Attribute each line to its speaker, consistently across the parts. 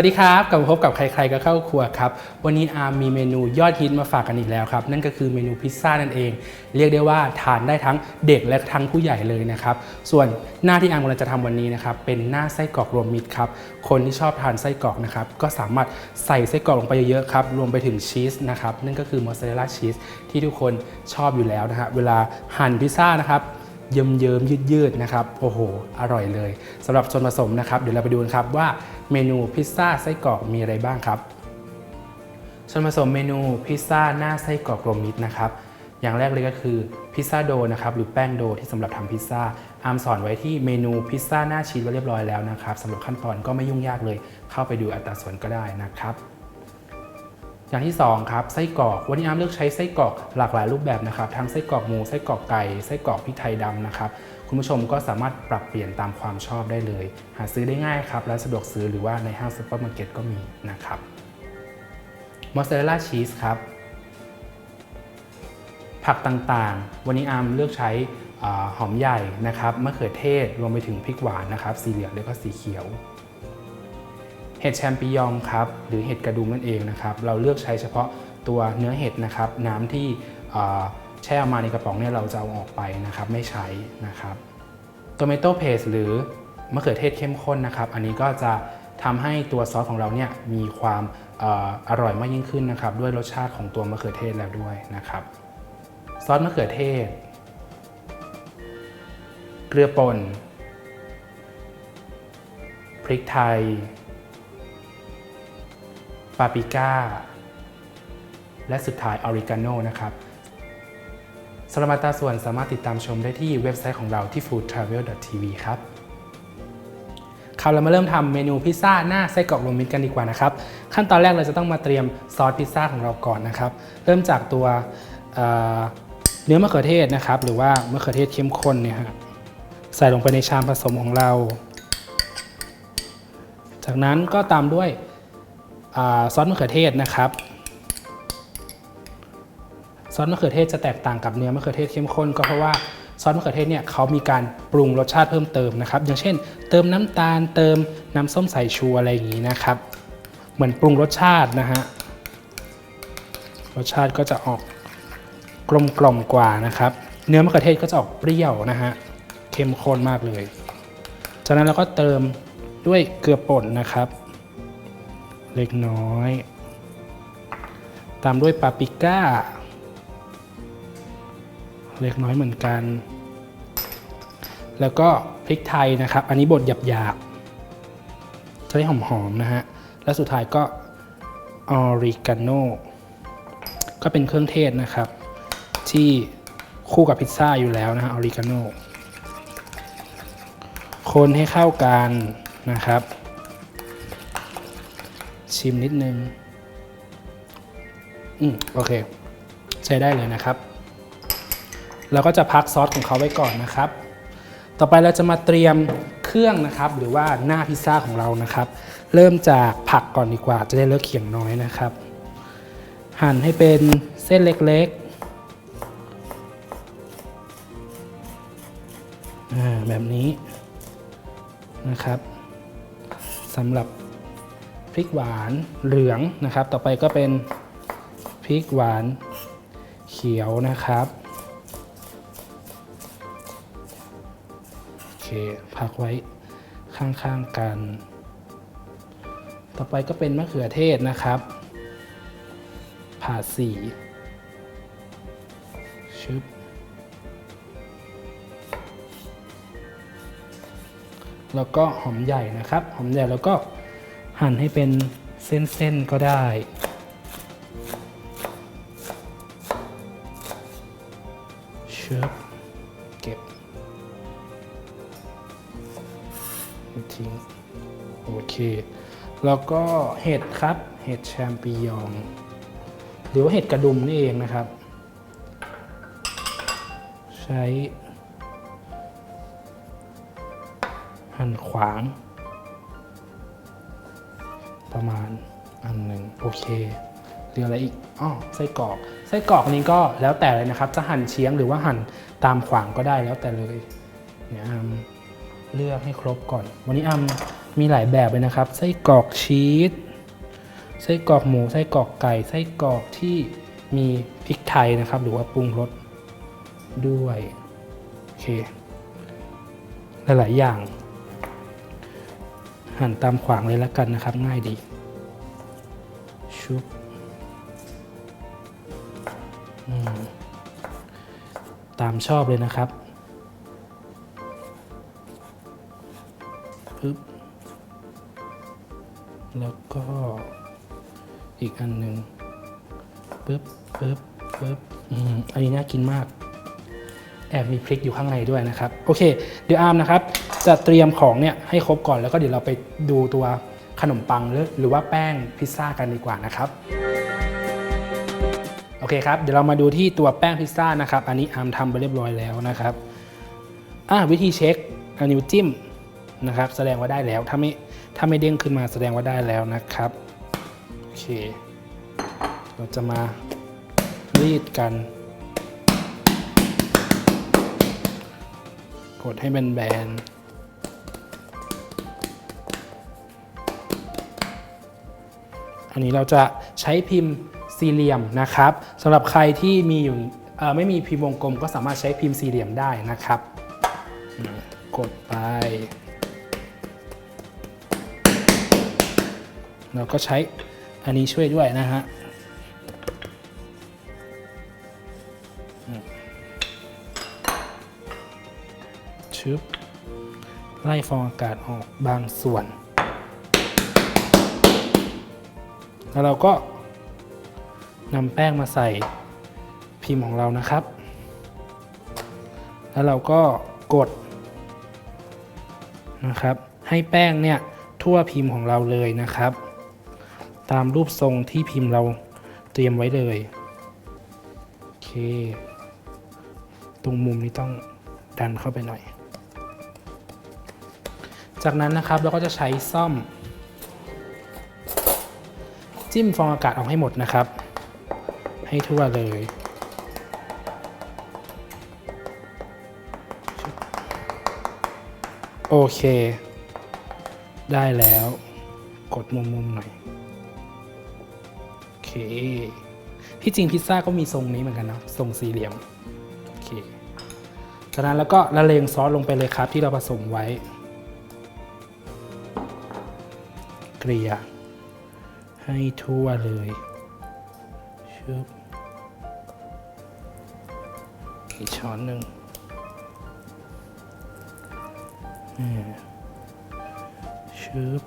Speaker 1: วัสดีครับ กลับมาพบกับใครๆก็เข้าครัวครับ วันนี้อาร์มมีเมนูยอดฮิตมาฝากกันอีกแล้วครับ นั่นก็คือเมนูพิซซ่านั่นเอง เรียกได้ว่าทานได้ทั้งเด็กและทั้งผู้ใหญ่เลยนะครับ ส่วนหน้าที่อาร์มกำลังจะทำวันนี้นะครับ เป็นหน้าไส้กรอกรวมมิตรครับ คนที่ชอบทานไส้กรอกนะครับ ก็สามารถใส่ไส้กรอกลงไปเยอะๆครับ รวมไปถึงชีสนะครับ นั่นก็คือมอสซาเรลล่าชีสที่ทุกคนชอบอยู่แล้วนะฮะ เวลาหั่นพิซซ่านะครับ เยิ้มเยิ้มยืดยืดนะครับโอ้โห อร่อยเลยสำหรับส่วนผสมนะครับเดี๋ยวเราไปดูกันครับว่าเมนูพิซซ่าไส้กรอกมีอะไรบ้างครับส่วนผสมเมนูพิซซ่าหน้าไส้กรอกรวมมิตรนะครับอย่างแรกเลยก็คือพิซซ่าโดนะครับหรือแป้งโดที่สำหรับทำพิซซ่าอามสอนไว้ที่เมนูพิซซ่าหน้าชีสไว้เรียบร้อยแล้วนะครับสำหรับขั้นตอนก็ไม่ยุ่งยากเลย เข้าไปดูอัตราส่วนก็ได้นะครับ อย่างที่2ครับไส้กรอกวันนี้อาร์มเลือกใช้ไส้กรอกหลากหลายรูปแบบนะครับทั้งไส้กรอกหมูไส้กรอกไก่ไส้กรอกพริกไทยดำนะครับคุณผู้ชมก็สามารถปรับเปลี่ยนตามความชอบได้เลย หาซื้อได้ง่ายครับและสะดวกซื้อหรือว่าในห้างซูเปอร์มาร์เก็ตก็มีนะครับมอสซาเรลล่าชีสครับผักต่างๆ วันนี้อาร์มเลือกใช้อหอมใหญ่นะครับมะเขือเทศรวมไปถึงพริกหวานนะครับสีเหลืองแล้วก็สีเขียว เห็ดแชมปิญองครับหรือเห็ดกระดุมนั่นเองนะครับเราเลือกใช้เฉพาะตัวเนื้อเห็ดนะครับน้ำที่แช่ออกมาในกระป๋องเนี่ยเราจะเอาออกไปนะครับไม่ใช้นะครับโตเมโต้เพสหรือมะเขือเทศเข้มข้นนะครับ อันนี้ก็จะทำให้ตัวซอสของเราเนี่ยมีความอออร่อยมากยิ่งขึ้นนะครับ ด้วยรสชาติของตัวมะเขือเทศแล้วด้วยนะครับ ซอสมะเขือเทศ เกลือป่นพริกไทย ปาปริก้า และสุดท้ายออริกาโนนะครับสำหรับตาส่วนสามารถติดตามชมได้ที่เว็บไซต์ของเราที่ foodtravel.tv ครับครับเรามาเริ่มทำเมนูพิซซ่าหน้าไส้กรอกรวมมิตรกันดีกว่านะครับ ขั้นตอนแรกเราจะต้องมาเตรียมซอสพิซซ่าของเราก่อนนะครับ เริ่มจากตัวเเนื้อมะเขือเทศนะครับ หรือว่ามะเขือเทศเข้มข้นเนี่ยฮะใส่ลงไปในชามผสมของเรา จากนั้นก็ตามด้วย ซอสมะเขือเทศนะครับซอสมะเขือเทศจะแตกต่างกับเนื้อมะเขือเทศเข้มข้นก็เพราะว่าซอสมะเขือเทศเนี่ยเขามีการปรุงรสชาติเพิ่มเติมนะครับ อย่างเช่น เติมน้ำตาลเติมน้ำส้มสายชูอะไรอย่างนี้นะครับ เหมือนปรุงรสชาตินะฮะรสชาติก็จะออกกลมกล่อมกว่านะครับ เนื้อมะเขือเทศก็จะออกเปรี้ยวนะฮะเข้มข้นมากเลย จากนั้นเราก็เติมด้วยเกลือป่นนะครับ เล็กน้อย ตามด้วยปาปริก้า เล็กน้อยเหมือนกัน แล้วก็พริกไทยนะครับ อันนี้บดหยาบๆ จะได้หอมๆนะฮะ และสุดท้ายก็ออริกาโนก็เป็นเครื่องเทศนะครับ ที่คู่กับพิซซ่าอยู่แล้วนะฮะออริกาโนคนให้เข้ากันนะครับ ชิมนิดนึง อืมโอเค ใช้ได้เลยนะครับ เราก็จะพักซอสของเขาไว้ก่อนนะครับ ต่อไปเราจะมาเตรียมเครื่องนะครับ หรือว่าหน้าพิซซ่าของเรานะครับ เริ่มจากผักก่อนดีกว่า จะได้เลือกเขียงน้อยนะครับ หั่นให้เป็นเส้นเล็กๆอ่าแบบนี้นะครับสำหรับ ริกหวานเหลืองนะครับ ต่อไปก็เป็นพริกหวานเขียวนะครับโอเคพักไว้ข้างๆกัน ต่อไปก็เป็นมะเขือเทศนะครับผ่าสีชึบแล้วก็หอมใหญ่นะครับ หอมใหญ่แล้วก็ หั่นให้เป็นเส้นๆก็ได้ เชิบเก็บทิ้งโอเค แล้วก็เห็ดครับ เห็ดแชมปิญอง หรือว่าเห็ดกระดุมนี่เองนะครับ ใช้ หั่นขวาง ประมาณอันหนึ่งโอเคเหลืออะไรอีกอ๋อไส้กรอกไส้กรอกนี้ก็แล้วแต่เลยนะครับ จะหั่นเฉียงหรือว่าหั่นตามขวางก็ได้แล้วแต่เลยเนี่ยอัมเลือกให้ครบก่อน วันนี้อัมมีหลายแบบเลยนะครับ ไส้กรอกชีสไส้กรอกหมูไส้กรอกไก่ไส้กรอกที่มีพริกไทยนะครับ หรือว่าปรุงรสด้วยโอเคหลายๆอย่าง หั่นตามขวางเลยแล้วกันนะครับ ง่ายดี ชุบตามชอบเลยนะครับปึ๊บแล้วก็อีกอันหนึ่งปึ๊บปึ๊บปึ๊บอืมอันนี้น่ากินมาก แอบมีพริกอยู่ข้างในด้วยนะครับ โอเค เดี๋ยวอาร์มนะครับ จะเตรียมของเนี่ยให้ครบก่อนแล้วก็เดี๋ยวเราไปดูตัว ขนมปังหรือหรือว่าแป้งพิซซ่ากันดีกว่านะครับโอเคครับเดี๋ยวเรามาดูที่ตัวแป้งพิซซ่านะครับ อันนี้อาร์มทำไปเรียบร้อยแล้วนะครับอ่าวิธีเช็คเอานิ้วจิ้มนะครับ แสดงว่าได้แล้วถ้าไม่ถ้าไม่เด้งขึ้นมาแสดงว่าได้แล้วนะครับโอเค เราจะมารีดกัน กดให้แบนๆ อันนี้เราจะใช้พิมพ์สี่เหลี่ยมนะครับสำหรับใครที่มีอยู่ไม่มีพิมพ์วงกลม ก็สามารถใช้พิมพ์สี่เหลี่ยมได้นะครับกดไป เราก็ใช้อันนี้ช่วยด้วยนะฮะอืมชึบไล่ฟองอากาศออกบางส่วน แล้วเราก็นำแป้งมาใส่พิมพ์ของเรานะครับ แล้วเราก็กดนะครับ ให้แป้งเนี่ยทั่วพิมพ์ของเราเลยนะครับ ตามรูปทรงที่พิมพ์เราเตรียมไว้เลยโอเคตรงมุมนี้ต้องดันเข้าไปหน่อย จากนั้นนะครับเราก็จะใช้ซ่อม จิ้มฟองอากาศออกให้หมดนะครับ ให้ทั่วเลย โอเค ได้แล้ว กดมุมๆหน่อย โอเค ที่จริงพิซซ่าก็มีทรงนี้เหมือนกันนะทรงสี่เหลี่ยม โอเคจากนั้นแล้วก็ละเลงซอสลงไปเลยครับที่เราผสมไว้ เกลี่ย ให้ทั่วเลยชึบอีกช้อนหนึ่งชึบ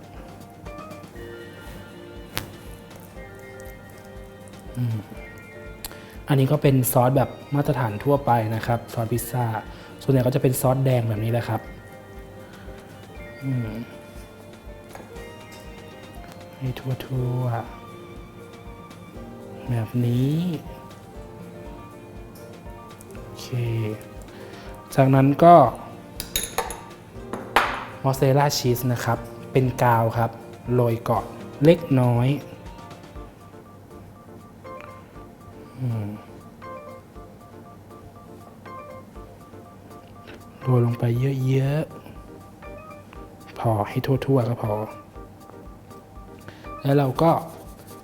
Speaker 1: อันนี้ก็เป็นซอสแบบมาตรฐานทั่วไปนะครับ ซอสพิซซ่า ส่วนใหญ่ก็จะเป็นซอสแดงแบบนี้แหละครับ อืม ให้ทั่วๆ แบบนี้ โอเค จากนั้นก็มอสซาเรลล่าชีสนะครับ เป็นกาวครับ โรยเกาะเล็กน้อยโรยลงไปเยอะๆ พอให้ทั่วๆก็พอ แล้วเราก็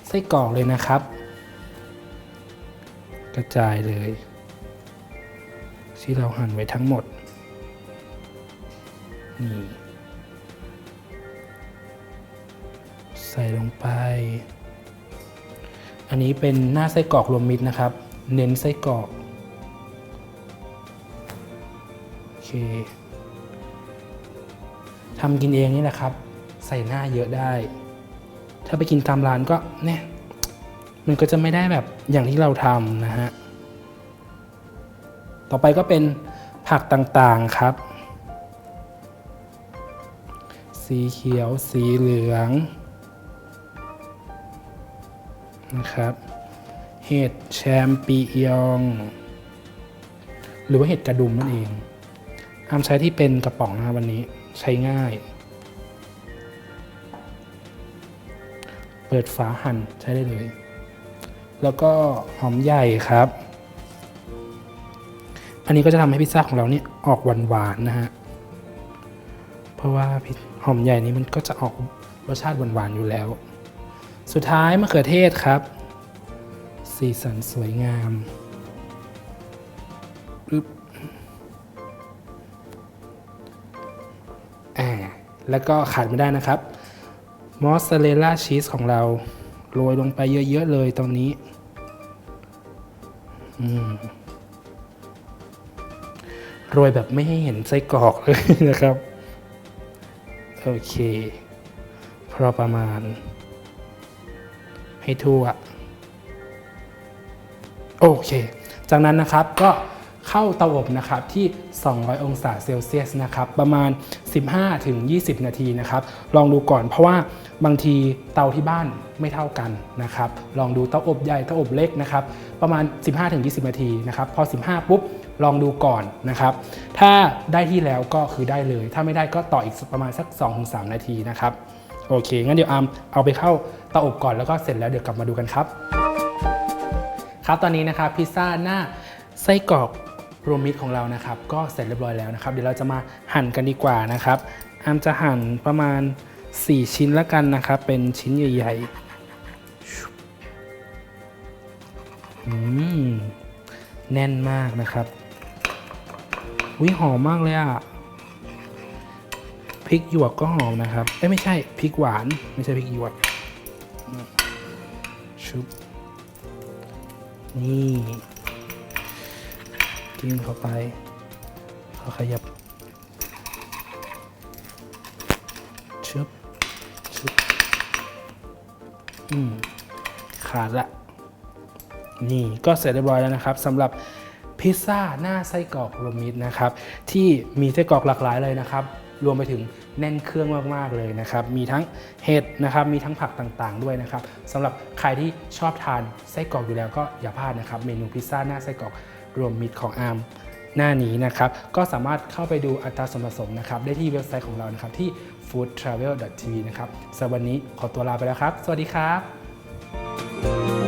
Speaker 1: ไส้กรอกเลยนะครับ กระจายเลย ที่เราหั่นไว้ทั้งหมด นี่ ใส่ลงไป อันนี้เป็นหน้าไส้กรอกรวมมิตรนะครับ เน้นไส้กรอกโอเคทำกินเองนี่แหละครับ ใส่หน้าเยอะได้ ถ้าไปกินตามร้านก็เนี่ยมันก็จะไม่ได้แบบอย่างที่เราทำนะฮะ ต่อไปก็เป็นผักต่างๆครับ สีเขียวสีเหลืองนะครับ เห็ดแชมปิยอง หรือว่าเห็ดกระดุมนั่นเองอามใช้ที่เป็นกระป๋องนะวันนี้ใช้ง่าย เปิดฝาหั่นใช้ได้เลย แล้วก็หอมใหญ่ครับ อันนี้ก็จะทำให้พิซซ่าของเราเนี่ยออกหวานๆนะฮะ เพราะว่าหอมใหญ่นี้มันก็จะออกรสชาติหวานๆอยู่แล้ว สุดท้ายมะเขือเทศครับ สีสันสวยงามอึ๊บอ่าแล้วก็ขาดไม่ได้นะครับ มอสซาเรลล่าชีสของเรา โรยลงไปเยอะ ๆ เลยตรงนี้ โรยแบบไม่ให้เห็นไส้กรอกเลยนะครับ โอเค พอประมาณ ให้ทั่ว โอเค จากนั้นนะครับก็ เข้าเตาอบนะครับที่ 200 องศาเซลเซียสนะครับประมาณ 15-20 นาทีนะครับลองดูก่อนเพราะว่าบางทีเตาที่บ้านไม่เท่ากันนะครับลองดูเตาอบใหญ่เตาอบเล็กนะครับประมาณ 15-20 นาทีนะครับพอ 15 ปุ๊บลองดูก่อนนะครับ ถ้าได้ที่แล้วก็คือได้เลย ถ้าไม่ได้ก็ต่ออีกประมาณสัก 2-3 นาทีนะครับ โอเค งั้นเดี๋ยวอามเอาไปเข้าเตาอบก่อนแล้วก็เสร็จแล้วเดี๋ยวกลับมาดูกันครับ ครับ ตอนนี้นะครับพิซซ่าหน้าไส้กรอก รวมมิตรของเรานะครับ ก็เสร็จเรียบร้อยแล้วนะครับ เดี๋ยวเราจะมาหั่นกันดีกว่านะครับอามจะหั่นประมาณ 4 ชิ้นล้วกันนะครับ เป็นชิ้นใหญ่ๆอืมแน่นมากนะครับวิหอมมากเลยอะพริกหยวกก็หอมนะครับเอ้ยไม่ใช่พริกหวานไม่ใช่พริกหยวกชุบนี่ จิ้มเข้าไปเขาขยับชึบชึบอืมขาดละ นี่ก็เสร็จเรียบร้อยแล้วนะครับสำหรับพิซซ่าหน้าไส้กรอกรวมมิตรนะครับ ที่มีไส้กรอกหลากหลายเลยนะครับ รวมไปถึงแน่นเครื่องมากๆเลยนะครับ มีทั้งเห็ดนะครับ มีทั้งผักต่างๆด้วยนะครับสำหรับใครที่ชอบทานไส้กรอกอยู่แล้วก็อย่าพลาดนะครับ เมนูพิซซ่าหน้าไส้กรอก รวมมิตรของอาร์มหน้านี้นะครับ ก็สามารถเข้าไปดูอัตราส่วนผสมนะครับ ได้ที่เว็บไซต์ของเรานะครับที่ foodtravel.tv นะครับสำหรับวันนี้ขอตัวลาไปแล้วครับ สวัสดีครับ